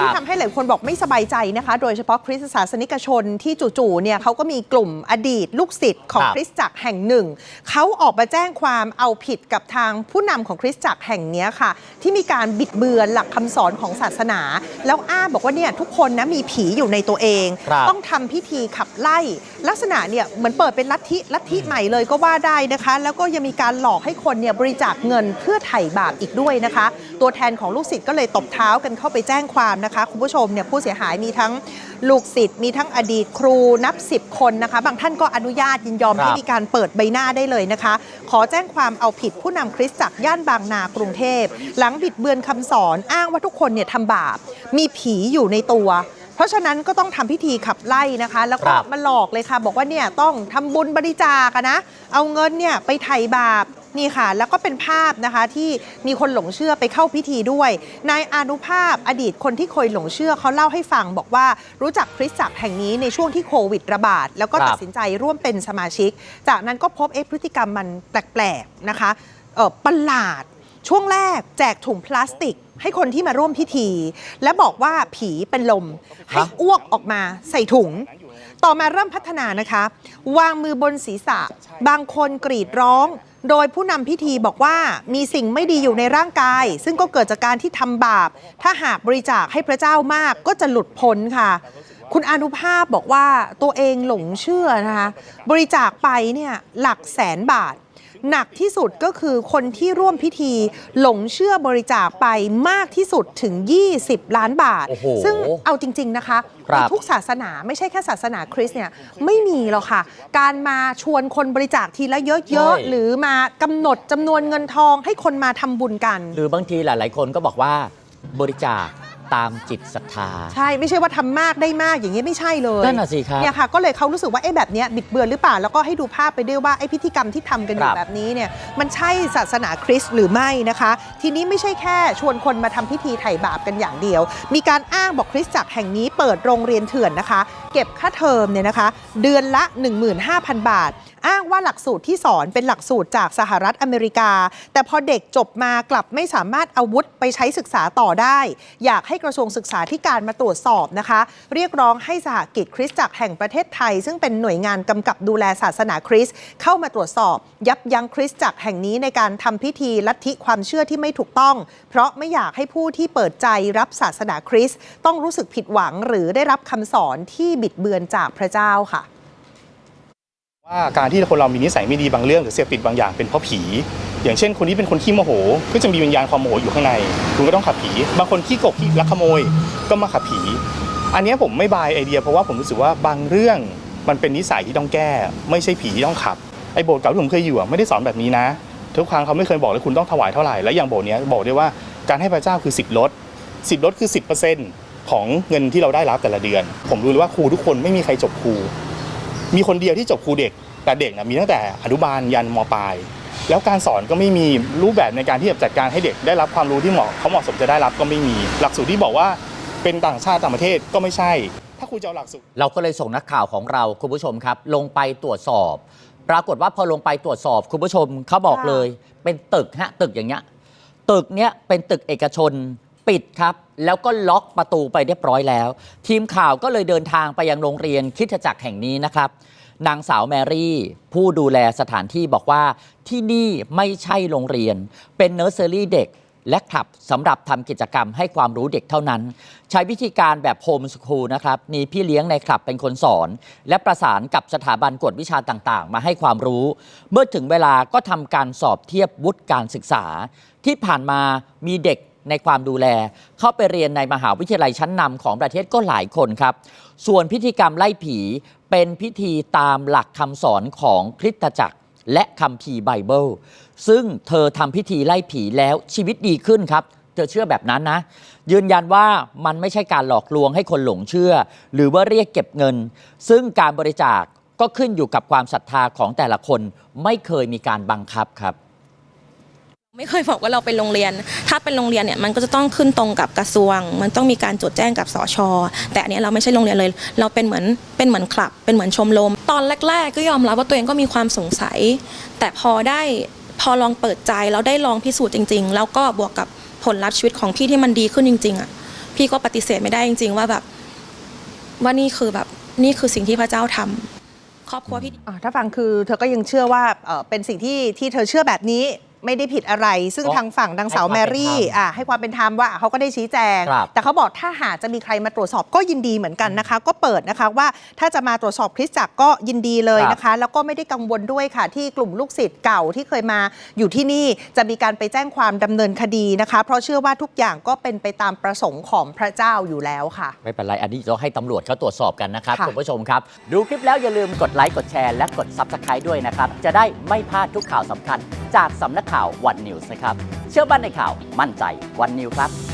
ที่ครับทำให้หลายคนบอกไม่สบายใจนะคะ โดยเฉพาะคริสตศาสนิกชนที่จู่ๆเนี่ยเขาก็มีกลุ่มอดีตลูกศิษย์ของครับคริสตจักรแห่งหนึ่งเขาออกมาแจ้งความเอาผิดกับทางผู้นำของคริสตจักรแห่งเนี้ยค่ะ ที่มีการบิดเบือนหลักคำสอนของศาสนา แล้วอ้างบอกว่าเนี่ยทุกคนนะมีผีอยู่ในตัวเองครับต้องทำพิธีขับไล่ลักษณะเนี่ยเหมือนเปิดเป็นลัทธิลัทธิใหม่เลยก็ว่าได้นะคะ แล้วก็ยังมีการหลอกให้คนเนี่ยบริจาคเงินเพื่อไถ่บาปอีกด้วยนะคะ ตัวแทนของลูกศิษย์ก็เลยตบเท้ากันเข้าไปแจ้งความนะคะคุณผู้ชมเนี่ยผู้เสียหายมีทั้งลูกศิษย์มีทั้งอดีตครูนับ 10 คนนะคะ บางท่านก็อนุญาตยินยอมครับให้มีการเปิดใบหน้าได้เลยนะคะ ขอแจ้งความเอาผิดผู้นำคริสตจักรย่านบางนากรุงเทพ หลังบิดเบือนคำสอนอ้างว่าทุกคนเนี่ยทำบาปมีผีอยู่ในตัว เพราะฉะนั้นก็ต้องทำพิธีขับไล่นะคะ แล้วก็ครับมาหลอกเลยค่ะ บอกว่าเนี่ยต้องทำบุญบริจาคอะนะ เอาเงินเนี่ยไปไถ่บาปนี่ค่ะ แล้วก็เป็นภาพนะคะที่มีคนหลงเชื่อไปเข้าพิธีด้วย นายอานุภาพอดีตคนที่เคยหลงเชื่อเขาเล่าให้ฟังบอกว่ารู้จักคริสตจักรแห่งนี้ในช่วงที่โควิดระบาด แล้วก็ครับตัดสินใจร่วมเป็นสมาชิก จากนั้นก็พบเอ๊ะพฤติกรรมมันแปลกๆนะคะเออประหลาด ช่วงแรกแจกถุงพลาสติก ให้คนที่มาร่วมพิธี และบอกว่าผีเป็นลม ให้อ้วกออกมาใส่ถุง ต่อมาเริ่มพัฒนานะคะ วางมือบนศีรษะ บางคนกรีดร้อง โดยผู้นำพิธีบอกว่ามีสิ่งไม่ดีอยู่ในร่างกาย ซึ่งก็เกิดจากการที่ทำบาป ถ้าหากบริจาคให้พระเจ้ามากก็จะหลุดพ้นค่ะคุณอนุภาพบอกว่าตัวเองหลงเชื่อนะคะ บริจาคไปเนี่ยหลักแสนบาท หนักที่สุดก็คือคนที่ร่วมพิธีหลงเชื่อบริจาคไปมากที่สุดถึง 20 ล้านบาท โอ้โหซึ่งเอาจริง ๆ นะคะครับในทุกศาสนาไม่ใช่แค่ศาสนาคริสต์เนี่ยไม่มีหรอกค่ะ การมาชวนคนบริจาคทีละเยอะๆ หรือมากำหนดจำนวนเงินทองให้คนมาทำบุญกัน หรือบางทีหลาย ๆ คนก็บอกว่าบริจาค ตามจิตศรัทธา ใช่ ไม่ใช่ว่าทำมากได้มากอย่างนี้ยไม่ใช่เลยนั่นน่ะสิครับ เนี่ยค่ะ ก็เลยเขารู้สึกว่าไอ้แบบเนี้ยบิดเบือนหรือเปล่า แล้วก็ให้ดูภาพไปด้วยว่าไอ้พิธีกรรมที่ทำกันอครัยู่บ แบบนี้เนี่ยมันใช่ศาสนาคริสต์หรือไม่นะคะ ทีนี้ไม่ใช่แค่ชวนคนมาทำพิธีไถ่บาปกันอย่างเดียว มีการอ้างบอกคริสตจักรแห่งนี้เปิดโรงเรียนเถื่อนนะคะ เก็บค่าเทอมเนี่ยนะคะ เดือนละ 15,000 บาทอ้างว่าหลักสูตรที่สอนเป็นหลักสูตรจากสหรัฐอเมริกา แต่พอเด็กจบมากลับไม่สามารถเอาวุธไปใช้ศึกษาต่อได้ อยากให้กระทรวงศึกษาธิการมาตรวจสอบนะคะ เรียกร้องให้สหกิจคริสตจักรแห่งประเทศไทย ซึ่งเป็นหน่วยงานกำกับดูแลศาสนาคริสต์เข้ามาตรวจสอบ ยับยั้งคริสตจักรแห่งนี้ในการทำพิธีลัทธิความเชื่อที่ไม่ถูกต้อง เพราะไม่อยากให้ผู้ที่เปิดใจรับศาสนาคริสต์ต้องรู้สึกผิดหวังหรือได้รับคำสอนที่บิดเบือนจากพระเจ้าค่ะ ว่าการที่คนเรามีนิสัยไม่ดีบางเรื่องหรือเสพติดบางอย่างเป็นเพราะผี อย่างเช่น คนที่เป็นคนขี้โมโห ก็จะมีวิญญาณความโมโหอยู่ข้างในคุณก็ต้องขับผีบางคนขี้โกกขี้ลักขโมยก็มาขับผี อันนี้ผมไม่บายไอเดีย เพราะว่าผมรู้สึกว่าบางเรื่องมันเป็นนิสัยที่ต้องแก้ ไม่ใช่ผีที่ต้องขับไอโบสถ์เก่าที่ผมเคยอยู่ไม่ได้สอนแบบนี้นะ ทุกครั้งเขาไม่เคยบอกเลยคุณต้องถวายเท่าไหร่และอย่างโบสถ์นี้บอกได้ว่าการให้พระเจ้าคือ 10ลด10ลดคือ 10%ของเงินที่เราได้รับแต่ละเดือน ผมรู้เลยว่าครูทุกคนไม่มีใครจบครู มีคนเดียวที่จบครูเด็ก แต่เด็กนะมีตั้งแต่อนุบาลยันมปลาย แล้วการสอนก็ไม่มีรูปแบบในการที่จะจัดการให้เด็กได้รับความรู้ที่เหมาะเขาเหมาะสมจะได้รับก็ไม่มี หลักสูตรที่บอกว่าเป็นต่างชาติต่างประเทศก็ไม่ใช่ ถ้าครูจะเอาหลักสูตรเราก็เลยส่งนักข่าวของเราคุณผู้ชมครับ ลงไปตรวจสอบ ปรากฏว่าพอลงไปตรวจสอบคุณผู้ชมเขาบอกค่ะเลย เป็นตึกฮะตึกอย่างเงี้ยตึกเนี้ยเป็นตึกเอกชน ปิดครับ แล้วก็ล็อกประตูไปเรียบร้อยแล้ว ทีมข่าวก็เลยเดินทางไปยังโรงเรียนคิดจักรแห่งนี้นะครับ นางสาวแมรี่ ผู้ดูแลสถานที่บอกว่าที่นี่ไม่ใช่โรงเรียน เป็นเนอร์เซอรี่เด็กและคลับสำหรับทำกิจกรรมให้ความรู้เด็กเท่านั้น ใช้วิธีการแบบโฮมสคูลนะครับมีพี่เลี้ยงในคลับเป็นคนสอน และประสานกับสถาบันกวดวิชาต่างๆ มาให้ความรู้ เมื่อถึงเวลาก็ทำการสอบเทียบวุฒิการศึกษา ที่ผ่านมามีเด็ก ในความดูแล เข้าไปเรียนในมหาวิทยาลัยชั้นนำของประเทศก็หลายคนครับ ส่วนพิธีกรรมไล่ผีเป็นพิธีตามหลักคำสอนของคริสตจักร และคัมภีร์ไบเบิล ซึ่งเธอทำพิธีไล่ผีแล้วชีวิตดีขึ้นครับ เธอเชื่อแบบนั้นนะ ยืนยันว่ามันไม่ใช่การหลอกลวงให้คนหลงเชื่อ หรือว่าเรียกเก็บเงิน ซึ่งการบริจาคก็ขึ้นอยู่กับความศรัทธาของแต่ละคนไม่เคยมีการบังคับครับ ไม่เคยบอกว่าเราเป็นโรงเรียน ถ้าเป็นโรงเรียนเนี่ยมันก็จะต้องขึ้นตรงกับกระทรวง มันต้องมีการจดแจ้งกับสช แต่อันนี้เราไม่ใช่โรงเรียนเลย เราเป็นเหมือนเป็นเหมือนคลับ เป็นเหมือนชมรม ตอนแรก ๆ ก็ยอมรับว่าตัวเองก็มีความสงสัย แต่พอได้พอลองเปิดใจแล้วได้ลองพิสูจน์จริง ๆ แล้วก็บวกกับผลลัพธ์ชีวิตของพี่ที่มันดีขึ้นจริง ๆอะ พี่ก็ปฏิเสธไม่ได้จริง ๆ ว่าแบบว่านี่คือแบบนี่คือสิ่งที่พระเจ้าทำครอบครัวพี่อ่าถ้าฟังคือเธอก็ยังเชื่อว่าเอ่อเป็นสิ่งที่ที่เธอเชื่อแบบนี้ ไม่ได้ผิดอะไร ซึ่งก็ทางฝั่งนางสาวให้แมความเป็นรี่ธรรมอ่าให้ความเป็นธรรมว่าเขาก็ได้ชี้แจง ครับ แต่เขาบอกถ้าหากจะมีใครมาตรวจสอบก็ยินดีเหมือนกันนะคะ ก็เปิดนะคะว่าถ้าจะมาตรวจสอบคริสตจักรก็ยินดีเลยนะคะ แล้วก็ไม่ได้กังวลด้วยค่ะ ที่กลุ่มลูกศิษย์เก่าที่เคยมาอยู่ที่นี่จะมีการไปแจ้งความดำเนินคดีนะคะ เพราะเชื่อว่าทุกอย่างก็เป็นไปตามประสงค์ของพระเจ้าอยู่แล้วค่ะ ไม่เป็นไร อันนี้เราให้ตำรวจเขาตรวจสอบกันนะครับค่ะ คุณผู้ชมครับ ดูคลิปแล้วอย่าลืมกดไลค์ กดแชร์ และกด Subscribe ด้วยนะครับ จะได้ไม่พลาดทุกข่าวสำคัญจากสำนักข่าววันนิวส์นะครับ เชื่อมั่นในข่าวมั่นใจวันนิวครับ